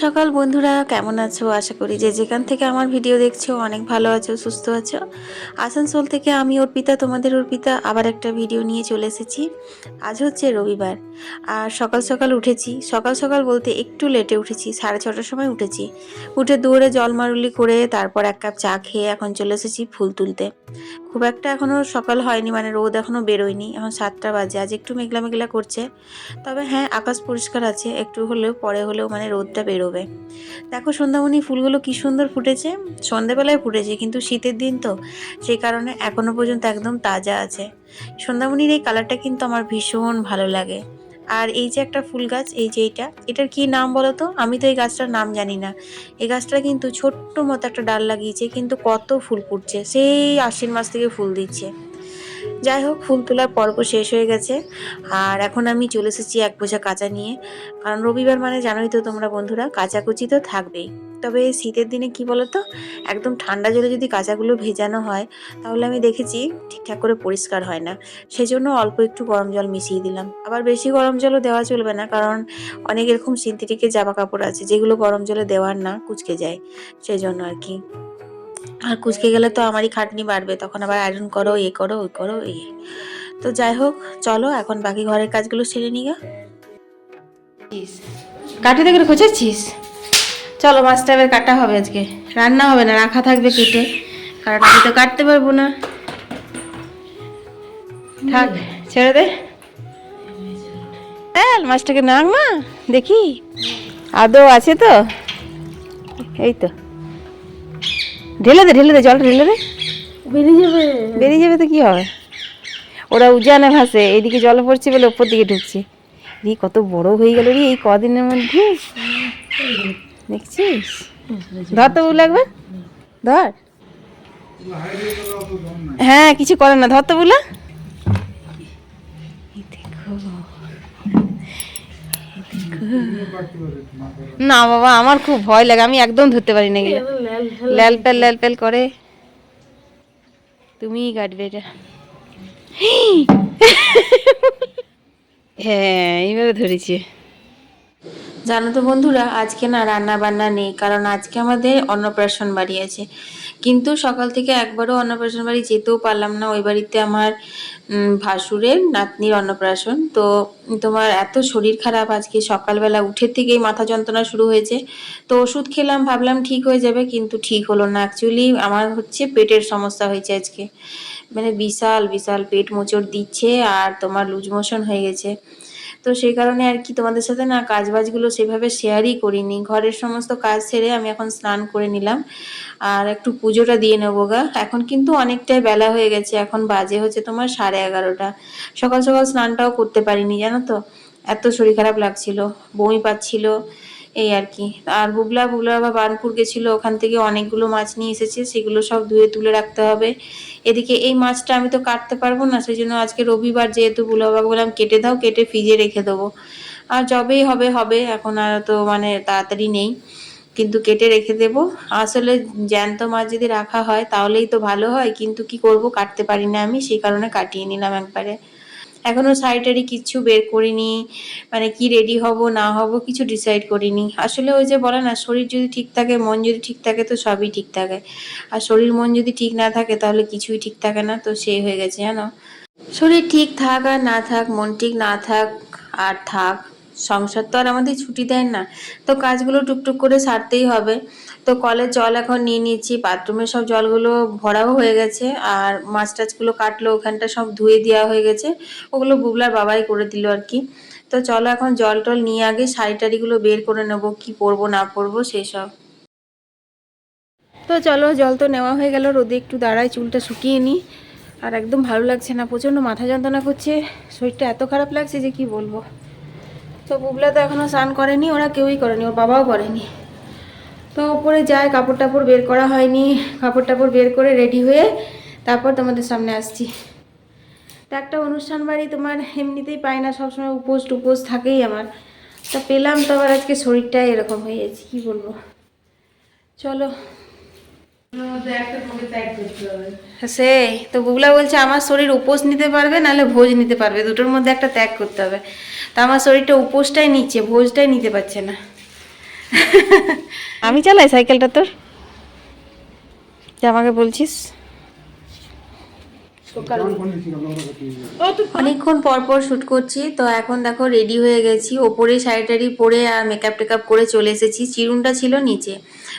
সকাল, বন্ধুরা। কেমন আছো? আশা করি যে যেখান থেকে আমার ভিডিও দেখছ, অনেক ভালো আছো, সুস্থ আছো। আসানসোল থেকে আমি অর্পিতা, তোমাদের অর্পিতা, আবার একটা ভিডিও নিয়ে চলে এসেছি। আজ হচ্ছে রবিবার। আর সকাল সকাল উঠেছি। সকাল সকাল বলতে একটু লেটে উঠেছি, সাড়ে ছটার সময় উঠেছি। উঠে দৌড়ে জল মারুলি করে তারপর এক কাপ চা খেয়ে এখন চলে এসেছি ফুল তুলতে। খুব একটা এখনও সকাল হয়নি মানে রোদ এখনও বেরোয়নি। এখন সাতটা বাজে, আজ একটু মেঘলা মেঘলা করছে। তবে হ্যাঁ আকাশ পরিষ্কার আছে, একটু হলেও, পরে হলেও মানে রোদটা বেরোবে। দেখো সন্ধ্যামণি ফুলগুলো কি সুন্দর ফুটেছে। সন্ধেবেলায় ফুটেছে, কিন্তু শীতের দিন তো সেই কারণে এখনও পর্যন্ত একদম তাজা আছে। সন্ধ্যামণির এই কালারটা কিন্তু আমার ভীষণ ভালো লাগে। আর এই যে একটা ফুল গাছ, এই যে এইটা এটার কি নাম বলো তো? আমি তো এই গাছটার নাম জানি না। এই গাছটা কিন্তু ছোট্ট মতো একটা ডাল লাগিয়েছে, কিন্তু কত ফুল ফুটছে, সেই আশ্বিন মাস থেকে ফুল দিচ্ছে। যাই হোক, ফুল তোলার পর্ব শেষ হয়ে গেছে। আর এখন আমি চলে এসেছি এক বোঝা কাঁচা নিয়ে। কারণ রবিবার মানে জানোই তো তোমরা বন্ধুরা, কাঁচাকুচি তো থাকবেই। তবে শীতের দিনে কি বলতো? একদম ঠান্ডা জলে যদি কাঁচাগুলো ভেজানো হয়, তাহলে আমি দেখেছি ঠিকঠাক করে পরিষ্কার হয় না। সেজন্য অল্প একটু গরম জল মিশিয়ে দিলাম। আবার বেশি গরম জলও দেওয়া চলবে না, কারণ অনেক এরকম সিনথেটিকের জামা কাপড় আছে, যেগুলো গরম জলে দেওয়ার না, কুচকে যায়। সেই জন্য আর কি। আর কুচকে গেলে তো আমারই খাটনি বাড়বে, তখন আবার আয়রন করো, এ করো, ওই করো এই তো যাই হোক, চলো এখন বাকি ঘরের কাজগুলো সেরে নিগা কাটি থেকে খোঁচাচ্ছিস চলো মাছটা এবার কাটা হবে আজকে। রান্না হবে না রাখা থাকবে কেটে। কারণ আমি তো কাটতে পারব না। থাক ছেড়ে দে। মাছটাকে নাক মা দেখি। আদৌ আছে তো? এই তো। ঢেলে দে ঢেলে দে জল ঢেলে দে। বেরিয়ে যাবে। বেরিয়ে যাবে তো কি হবে? ওরা উজানে ভাসে এইদিকে জল পড়ছে বলে ওপর দিকে ঢুকছে। রি কত বড় হয়ে গেল রে এই কদিনের মধ্যে। দেখছিস? ধর তো বুলা একবার। ধর। হ্যাঁ কিছু করে না ধর তো বুলা। না বাবা আমার খুব ভয় লাগে আমি একদম ধরতে পারি না। গেলে ল্যাল প্যাল ল্যাল প্যাল করে। তুমিই কাটবে এটা। হ্যাঁ এইভাবে ধরেছি। জানো তো বন্ধুরা, আজকে না রান্না বান্না নেই, কারণ আজকে আমাদের অন্নপ্রাশন বাড়ি আছে। কিন্তু সকাল থেকে একবারও অন্নপ্রাশন বাড়ি যেতেও পারলাম না, ওই বাড়িতে আমার ভাসুরের নাতনির অন্নপ্রাশন। তো তোমার এত শরীর খারাপ, আজকে সকালবেলা উঠে থেকেই মাথা যন্ত্রণা শুরু হয়েছে। তো ওষুধ খেলাম, ভাবলাম ঠিক হয়ে যাবে, কিন্তু ঠিক হলো না। অ্যাকচুয়ালি আমার হচ্ছে পেটের সমস্যা হয়েছে আজকে। মানে বিশাল বিশাল পেট মোচড় দিচ্ছে, আর তোমার লুজ মোশন হয়ে গেছে। তো সেই কারণে আর কি তোমাদের সাথে না কাজ বাজগুলো সেভাবে শেয়ারই করিনি। ঘরের সমস্ত কাজ সেরে আমি এখন স্নান করে নিলাম। আর একটু পুজোটা দিয়ে নেব গা। এখন কিন্তু অনেকটাই বেলা হয়ে গেছে। এখন বাজে হচ্ছে তোমার সাড়ে এগারোটা। সকাল সকাল স্নানটাও করতে পারিনি, জানো তো? এত শরীর খারাপ লাগছিল। বমি পাচ্ছিল। এই আর কি। আর বুবলা বুবলা বা বার্নপুর গেছিল, ওখান থেকে অনেকগুলো মাছ নিয়ে এসেছে, সেগুলো সব ধুয়ে তুলে রাখতে হবে। এদিকে এই মাছটা আমি তো কাটতে পারব না সেই জন্য আজকে রবিবার যেহেতু বুলাবাকে বললাম কেটে দাও, কেটে ফ্রিজে রেখে দেবো। আর যবেই হবে হবে, এখন আর তো মানে তাড়াতাড়ি নেই, কিন্তু কেটে রেখে দেব। আসলে জ্যান্ত মাছ যদি রাখা হয়, তাহলেই তো ভালো হয়, কিন্তু কি করব, কাটতে পারি না আমি, সেই কারণে কাটিয়ে নিলাম একবারে। এখনও সাইডারি কিচ্ছু বের করিনি মানে কি রেডি হব, না হব কিছু ডিসাইড করিনি। আসলে ওই যে বলে না, শরীর যদি ঠিক থাকে, মন যদি ঠিক থাকে, তো সবই ঠিক থাকে। আর শরীর মন যদি ঠিক না থাকে, তাহলে কিছুই ঠিক থাকে না, তো সেই হয়ে গেছে, জানো? শরীর ঠিক থাক আর না থাক, মন ঠিক না থাক আর থাক, সংসার তো আর আমাদের ছুটি দেয় না। তো কাজগুলো টুকটুক করে সারতেই হবে। তো কলের জল এখন নিয়ে নিয়েছি বাথরুমের সব জলগুলো ভরাও হয়ে গেছে আর মাছ টাছগুলো কাটলো, ওখানটা সব ধুয়ে দেওয়া হয়ে গেছে, ওগুলো বুবলার বাবাই করে দিল আর কি। তো চলো এখন জল টল নিয়ে আগে শাড়ি টাড়িগুলো বের করে নেব, কি পরবো না পরবো সেসব তো চলো জল তো নেওয়া হয়ে গেল, রোদে একটু দাঁড়ায় চুলটা শুকিয়ে নিই আর একদম ভালো লাগছে না, প্রচণ্ড মাথা যন্ত্রণা করছে, শরীরটা এত খারাপ লাগছে যে কি বলব। তো বুবলা তো এখনও স্নান করেনি, ওরা কেউই করেনি, ওর বাবাও করেনি। তো ওপরে যায় কাপড় টাপড় বের করা হয়নি। কাপড় টাপড় বের করে রেডি হয়ে তারপর তোমাদের সামনে আসছি। তো একটা অনুষ্ঠান বাড়ি তোমার এমনিতেই পাই না, সবসময় উপোস টুপোস থাকেই আমার। তা পেলাম, তো আবার আজকে শরীরটাই এরকম হয়ে গেছে, কী বলব? চলো। সেই, তো বুবলা বলছে, আমার শরীর উপোস নিতে পারবে, নাহলে ভোজ নিতে পারবে। দুটোর মধ্যে একটা ত্যাগ করতে হবে। তা আমার শরীরটা উপোসটাই নিচ্ছে, ভোজটাই নিতে পারছে না। আমি চালাই সাইকেলটা তোর? আমাকে বলছিস। অনেকক্ষণ পরপর পর শ্যুট করছি, তো এখন দেখো রেডি হয়ে গেছি। ওপরে শাড়ি টাড়ি পরে আর মেকআপ টেকআপ করে চলে এসেছি। চিরুনটা ছিল নিচে।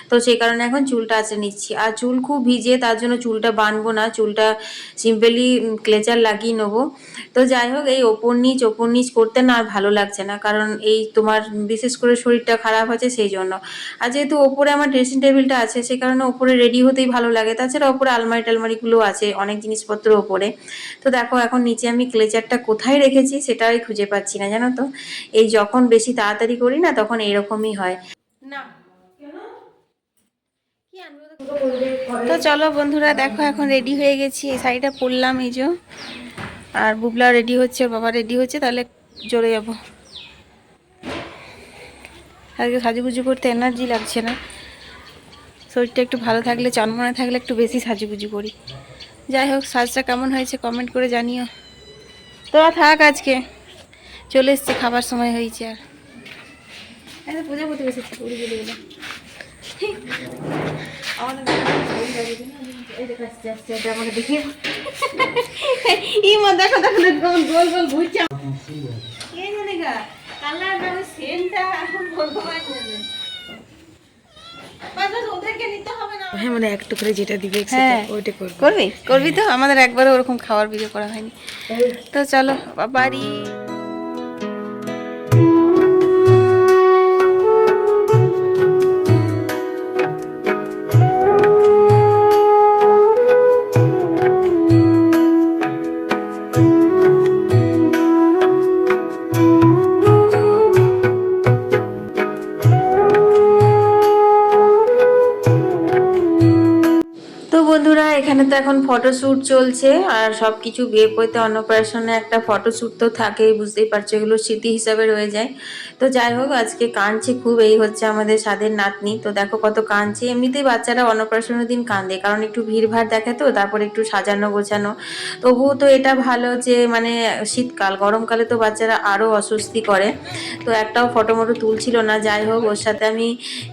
তো সেই কারণে এখন চুলটা আছে নিচ্ছি। আর চুল খুব ভিজে তার জন্য চুলটা বানবো না, চুলটা সিম্পলি ক্লেচার লাগিয়ে নেব। তো যাই হোক, এই ওপর নিচ ওপর নিচ করতে না আর ভালো লাগছে না, কারণ এই তোমার বিশেষ করে শরীরটা খারাপ আছে সেই জন্য। আর যেহেতু ওপরে আমার ড্রেসিং টেবিলটা আছে সেই কারণে ওপরে রেডি হতেই ভালো লাগে। তাছাড়া ওপরে আলমারি টালমারিগুলো আছে, অনেক জিনিসপত্র ওপরে। তো দেখো, এখন নিচে আমি ক্লেচারটা কোথায় রেখেছি সেটাই খুঁজে পাচ্ছি না, জানো তো? এই যখন বেশি তাড়াতাড়ি করি না, তখন এরকমই হয়। না তো চলো বন্ধুরা, দেখো এখন রেডি হয়ে গেছি। এই শাড়িটা পরলাম, এই যে। আর বুবলা রেডি হচ্ছে বাবা রেডি হচ্ছে, তাহলে চলে যাব। আজকে সাজুগুজু করতে এনার্জি লাগছে না। শরীরটা একটু ভালো থাকলে, চনমনে থাকলে একটু বেশি সাজুগুজু করি। যাই হোক, সাজটা কেমন হয়েছে কমেন্ট করে জানিও। তোরা থাক আজকে, চলে এসছে, খাবার সময় হয়েছে আর। পূজা করতে বসেছি দেখো দেখো দেখো গোল গোল ঘুরছে গা কালার সেন্টটা এখন ভগবান জানে হ্যাঁ মানে একটু করে যেটা দিবে হ্যাঁ। ওইটা করব। করবি? করবি তো? আমাদের একবারও ওরকম খাওয়ার ভিডিও করা হয়নি। তো চলো বাড়ি ফটোশ্যুট চলছে আর সব কিছু বিয়ে করতে অন্নপ্রাশনে একটা ফটোশ্যুট তো থাকেই, বুঝতেই পারছ, এগুলো স্মৃতি হিসাবে রয়ে যায়। তো যাই হোক, আজকে কাঁদছে খুব, এই হচ্ছে আমাদের স্বাদের নাতনি। তো দেখো কত কাঁদছে, এমনিতেই বাচ্চারা অন্নপ্রাশনের দিন কাঁদে, কারণ একটু ভিড়ভাড় দেখে তো, তারপর একটু সাজানো গোছানো। তবুও তো এটা ভালো যে মানে শীতকাল, গরমকালে তো বাচ্চারা আরও অস্বস্তি করে। তো একটাও ফটো মটো তুলছিল না, যাই হোক, ওর সাথে আমি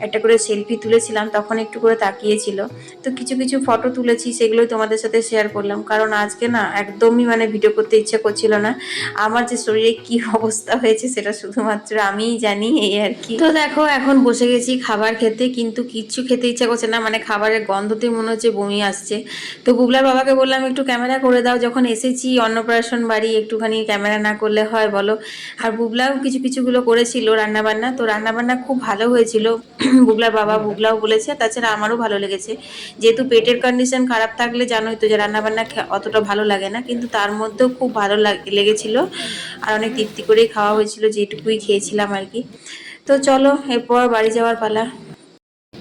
একটা করে সেলফি তুলেছিলাম, তখন একটু করে তাকিয়েছিল। তো কিছু কিছু ফটো তুলেছি, সেগুলোই তোমাদের সাথে শেয়ার করলাম। কারণ আজকে না একদমই মানে ভিডিও করতে ইচ্ছে করছিল না। আমার যে শরীরে কি অবস্থা হয়েছে সেটা শুধুমাত্র আমিই জানি, এই আর কি। তো দেখো, এখন বসে গেছি খাবার খেতে, কিন্তু কিচ্ছু খেতে ইচ্ছা করছে না। মানে খাবারের গন্ধতে মনে হচ্ছে বমি আসছে। তো বুবলার বাবাকে বললাম, একটু ক্যামেরা করে দাও। যখন এসেছি, অন্নপ্রাশন বাড়ি, একটুখানি ক্যামেরা না করলে হয় বলো। আর বুবলাও কিছু কিছুগুলো করেছিল রান্নাবান্না। তো রান্নাবান্না খুব ভালো হয়েছিল। বুবলার বাবা বুবলাও বলেছে, তাছাড়া আমারও ভালো লেগেছে। যেহেতু পেটের কন্ডিশন খারাপ থাকলে জানোই তো যে রান্নাবান্না অতটা ভালো লাগে না, কিন্তু তার মধ্যেও খুব ভালো লাগ- লেগেছিল আর অনেক তৃপ্তি করেই খাওয়া হয়েছিল যেটুকুই খেয়েছিলাম আর কি। তো চলো, এরপর বাড়ি যাওয়ার পালা।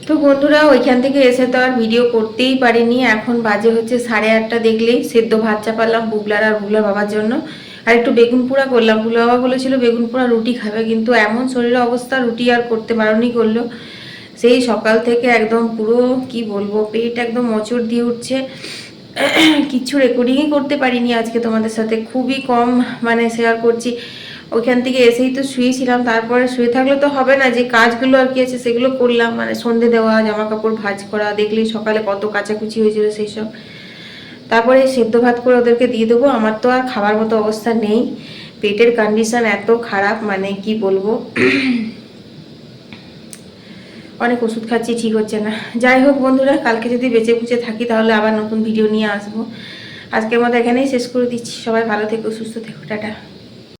তো বন্ধুরা, ওইখান থেকে এসে তো আর ভিডিও করতেই পারিনি। এখন বাজে হচ্ছে সাড়ে আটটা দেখলেই সেদ্ধ ভাত চাপালাম বুবলার আর বুবলার বাবার জন্য। আর একটু বেগুন পোড়া করলাম। বুবলা বাবা বলেছিল, বেগুন পোড়া রুটি খাবে। কিন্তু এমন শরীরের অবস্থা, রুটি আর করতে বারণই করল। সেই সকাল থেকে একদম পুরো, কি বলব, পেট একদম মোচড় দিয়ে উঠছে। কিচ্ছু রেকর্ডিংই করতে পারিনি আজকে তোমাদের সাথে। খুবই কম মানে শেয়ার করছি। ওইখান থেকে এসেই তো শুয়েছিলাম, তারপরে শুয়ে থাকলে তো হবে না যে কাজগুলো আর কি আছে সেগুলো করলাম। মানে সন্ধে দেওয়া জামা কাপড় ভাঁজ করা, দেখলেই সকালে কত কাচাকুচি হয়েছিল সেই সব তারপরে সেদ্ধ ভাত করে ওদেরকে দিয়ে দেবো। আমার তো আর খাবার মতো অবস্থা নেই। পেটের কন্ডিশন এত খারাপ মানে কি বলব? অনেক ওষুধ খাচ্ছি, ঠিক হচ্ছে না। যাই হোক বন্ধুরা, কালকে যদি বেঁচে বুঝে থাকি, তাহলে আবার নতুন ভিডিও নিয়ে আসব। আজকের মতো এখানেই শেষ করে দিচ্ছি। সবাই ভালো থেকো, সুস্থ থেকো, টাটা।